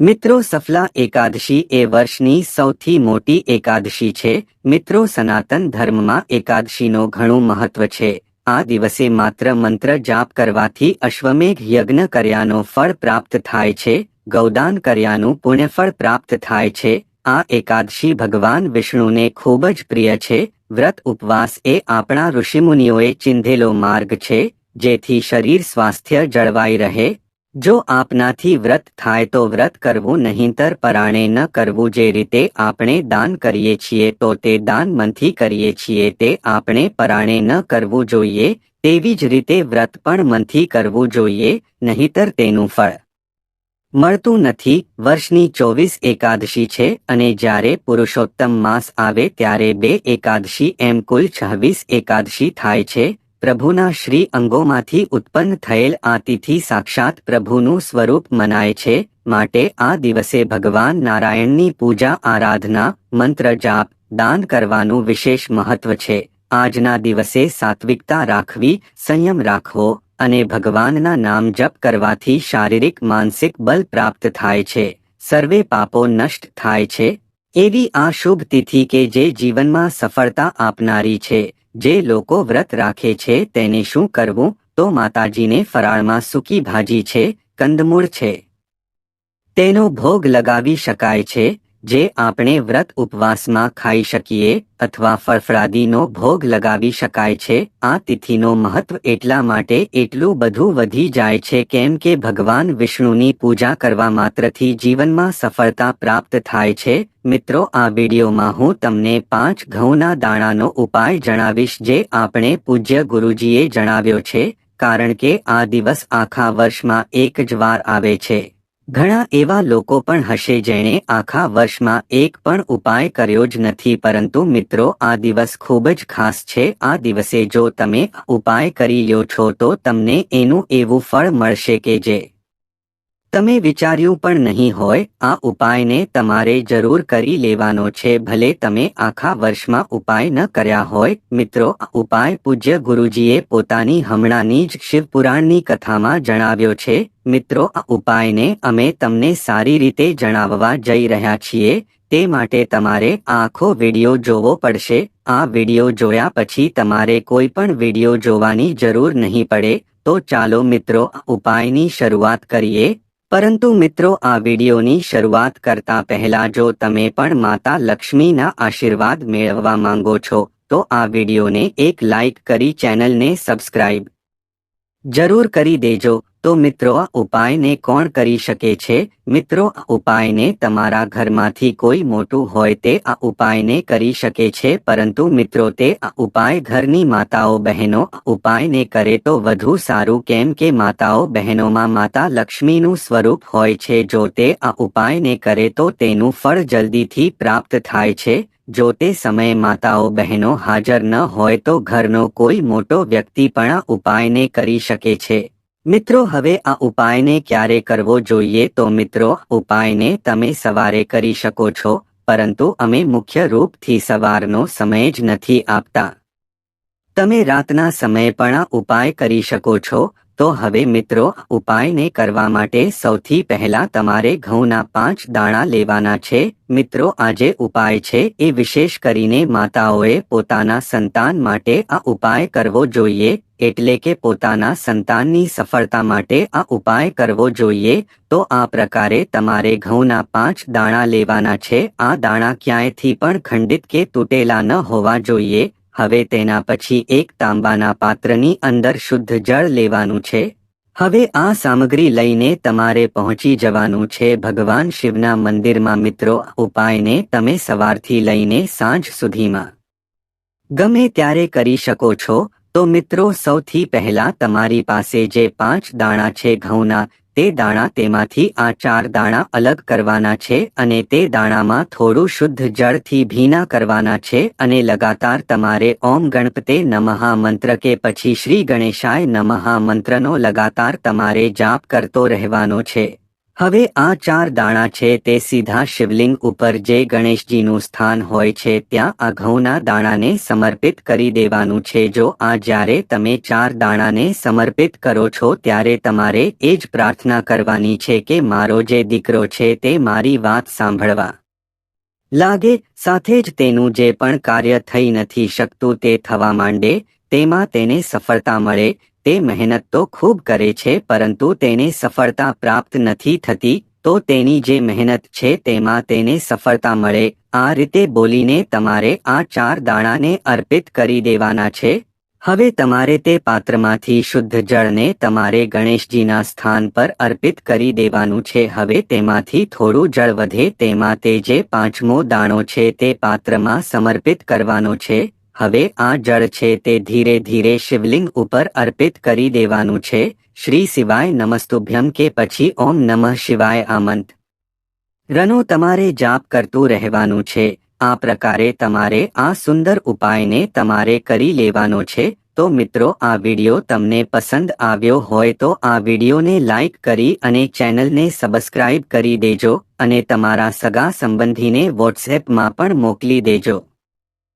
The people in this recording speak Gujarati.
મિત્રો સફલા એકાદશી એ વર્ષની સૌથી મોટી એકાદશી છે. મિત્રો સનાતન ધર્મમાં એકાદશીનો ઘણું મહત્વ છે. આ દિવસે માત્ર મંત્ર જાપ કરવાથી અશ્વમેઘ યજ્ઞ કર્યાનો ફળ પ્રાપ્ત થાય છે. ગૌદાન કર્યાનું પુણ્યફળ પ્રાપ્ત થાય છે. આ એકાદશી ભગવાન વિષ્ણુને ખૂબ જ પ્રિય છે. વ્રત ઉપવાસ એ આપણા ઋષિમુનિઓએ ચિંધેલો માર્ગ છે, જેથી શરીર સ્વાસ્થ્ય જળવાઈ રહે. જો આપનાથી વ્રત થાય તો વ્રત કરવું નહીંતર પરાણે ન કરવું. જે રીતે આપણે દાન કરીએ છીએ તો તે દાન મનથી કરીએ છીએ. તે આપણે પરાણે ન કરવું જોઈએ, તેવી જ રીતે વ્રત પણ મનથી કરવું જોઈએ, નહીંતર તેનું ફળ મળતું નથી. વર્ષની ચોવીસ એકાદશી છે અને જ્યારે પુરુષોત્તમ માસ આવે ત્યારે બે એકાદશી એમ કુલ છવ્વીસ એકાદશી થાય છે. પ્રભુના શ્રી અંગોમાંથી ઉત્પન્ન થયેલ આ તિથિ સાક્ષાત પ્રભુનું સ્વરૂપ મનાય છે, માટે આ દિવસે ભગવાન નારાયણની પૂજા, આરાધના, મંત્ર જાપ, દાન કરવાનું વિશેષ મહત્વ છે. આજના દિવસે સાત્વિકતા રાખવી, સંયમ રાખવો અને ભગવાનના નામ જપ કરવાથી શારીરિક, માનસિક બલ પ્રાપ્ત થાય છે. સર્વે પાપો નષ્ટ થાય છે. એવી આ શુભ તિથિ કે જે જીવનમાં સફળતા આપનારી છે. જે લોકો વ્રત રાખે છે તેને શું કરવું? તો માતાજીને ફરાળમાં સૂકી ભાજી છે, કંદમૂળ છે. તેનો ભોગ લગાવી શકાય છે જે આપણે વ્રત ઉપવાસમાં ખાઈ શકીએ અથવા ફળફળાદીનો ભોગ લગાવી શકાય છે, આ તિથિનો મહત્વ એટલા માટે એટલું બધું વધી જાય છે કેમ કે ભગવાન વિષ્ણુની પૂજા કરવા માત્રથી જીવનમાં સફળતા પ્રાપ્ત થાય છે. મિત્રો, આ વિડીયોમાં હું તમને પાંચ ઘઉંના દાણાનો ઉપાય જણાવીશ જે આપણે પૂજ્ય ગુરુજીએ જણાવ્યો છે, કારણ કે આ દિવસ આખા વર્ષમાં એક જ વાર આવે છે. ઘણા એવા લોકો પણ હશે જેણે આખા વર્ષમાં એક પણ ઉપાય કર્યો જ નથી, પરંતુ મિત્રો, આ દિવસ ખૂબ જ ખાસ છે. આ દિવસે જો તમે ઉપાય કરી લ્યો છો તો તમને એનું એવું ફળ મળશે કે જે તમે વિચાર્યું પણ નહીં હોય, આ ઉપાયને તમારે જરૂર કરી લેવાનો છે. ભલે તમે આખા વર્ષમાં ઉપાય ન કર્યા હોય, મિત્રો, આ ઉપાય પૂજ્ય ગુરુજીએ પોતાની હમણાંની જ શિવપુરાણની કથામાં જણાવ્યો છે. મિત્રો, આ ઉપાયને અમે તમને સારી રીતે જણાવવા જઈ રહ્યા છીએ. તે માટે તમારે આખો વિડિયો જોવો પડશે. આ વિડિયો જોયા પછી તમારે કોઈ પણ વિડિયો જોવાની જરૂર નહીં પડે. તો ચાલો મિત્રો ઉપાયની શરૂઆત કરીએ. પરંતુ મિત્રો, આ વિડીયોની શરૂઆત કરતા પહેલા જો તમે પણ માતા લક્ષ્મીના આશીર્વાદ મેળવવા માંગો છો, તો આ વિડીયોને એક લાઇક કરી ચેનલને સબસ્ક્રાઇબ જરૂર કરી દેજો. તો મિત્રો, આ ઉપાયને કોણ કરી શકે છે? મિત્રો, આ ઉપાયને તમારા ઘરમાંથી કોઈ મોટું હોય તે આ ઉપાયને કરી શકે છે, પરંતુ મિત્રો, તે આ ઉપાય ઘરની માતાઓ બહેનો આ ઉપાયને કરે તો વધુ સારું. કેમ કે માતાઓ બહેનોમાં માતા લક્ષ્મીનું સ્વરૂપ હોય છે, જો તે આ ઉપાયને કરે તો તેનું ફળ જલ્દીથી પ્રાપ્ત થાય છે. જો તે સમયે માતાઓ બહેનો હાજર ન હોય તો ઘરનો કોઈ મોટો વ્યક્તિ પણ આ ઉપાયને કરી શકે છે. મિત્રો, હવે આ ઉપાયને ક્યારે કરવો જોઈએ? તો મિત્રો, ઉપાયને તમે સવારે કરી શકો છો, પરંતુ અમે મુખ્ય રૂપથી સવારનો સમય જ નથી આપતા. તમે રાતના સમયે પણ આ ઉપાય કરી શકો છો તો હવે મિત્રો, ઉપાયને કરવા માટે સૌથી પહેલા તમારે ઘઉંના પાંચ દાણા લેવાના છે. મિત્રો, આજે ઉપાય છે એ વિશેષ કરીને માતાઓએ પોતાના સંતાન માટે આ ઉપાય કરવો જોઈએ, એટલે કે પોતાના સંતાનની સફળતા માટે આ ઉપાય કરવો જોઈએ. તો આ પ્રકારે તમારે ઘઉંના પાંચ દાણા લેવાના છે. આ દાણા ક્યાંયથી પણ ખંડિત કે તૂટેલા ન હોવા જોઈએ. હવે તેના પછી એક તાંબાના પાત્રની અંદર શુદ્ધ જળ લેવાનું છે. હવે આ સામગ્રી લઈને તમારે પહોંચી જવાનું છે. ભગવાન શિવના મંદિરમાં મિત્રો, ઉપાયને તમે સવારથી લઈને સાંજ સુધીમાં. ગમે ત્યારે કરી શકો છો. તો મિત્રો, સૌથી પહેલા તમારી પાસે જે પાંચ દાણા છે, ઘઉંના તે દાણા તેમાંથી આ ચાર દાણા અલગ કરવાના છે અને તે દાણામાં થોડું શુદ્ધ જળથી ભીના કરવાના છે અને લગાતાર તમારે ઓમ ગણપતે નમઃ મંત્ર કે પછી શ્રી ગણેશાય નમઃ મંત્રનો લગાતાર તમારે જાપ કરતો રહેવાનો છે. હવે આ ચાર દાણા છે તે સીધા શિવલિંગ ઉપર જે ગણેશજીનું સ્થાન હોય છે ત્યાં આ ઘઉંના દાણાને સમર્પિત કરી દેવાનું છે. જો આ જ્યારે તમે ચાર દાણાને સમર્પિત કરો છો ત્યારે તમારે એ જ પ્રાર્થના કરવાની છે કે મારો જે દીકરો છે તે મારી વાત સાંભળવા લાગે. સાથે જ તેનું જે પણ કાર્ય થઈ નથી શકતું તે થવા માંડે, તેમાં તેને સફળતા મળે તે મહેનત તો ખૂબ કરે છે, પરંતુ તેને સફળતા પ્રાપ્ત નથી થતી, તો તેની જે મહેનત છે તેમાં તેને સફળતા મળે. આ રીતે બોલીને તમારે આ ચાર દાણાને અર્પિત કરી દેવાના છે. હવે તમારે તે પાત્રમાંથી શુદ્ધ જળને તમારે ગણેશજીના સ્થાન પર અર્પિત કરી દેવાનું છે. હવે તેમાંથી થોડું જળ વધે, તેમાં તે જે પાંચમો દાણો છે તે પાત્રમાં સમર્પિત કરવાનો છે. હવે આ જળ છે તે ધીરે ધીરે શિવલિંગ ઉપર અર્પિત કરી દેવાનું છે. શ્રી શિવાય નમસ્તુભ્યમ કે પછી ઓમ નમઃ શિવાય આમંત. રનો તમારે જાપ કરતું રહેવાનું છે. આ પ્રકારે તમારે આ સુંદર ઉપાયને તમારે કરી લેવાનો છે. તો મિત્રો, આ વિડિયો તમને પસંદ આવ્યો હોય તો આ વિડિયોને લાઇક કરી અને ચેનલને સબસ્ક્રાઇબ કરી દેજો અને તમારા સગા સંબંધીને વોટ્સએપમાં પણ મોકલી દેજો.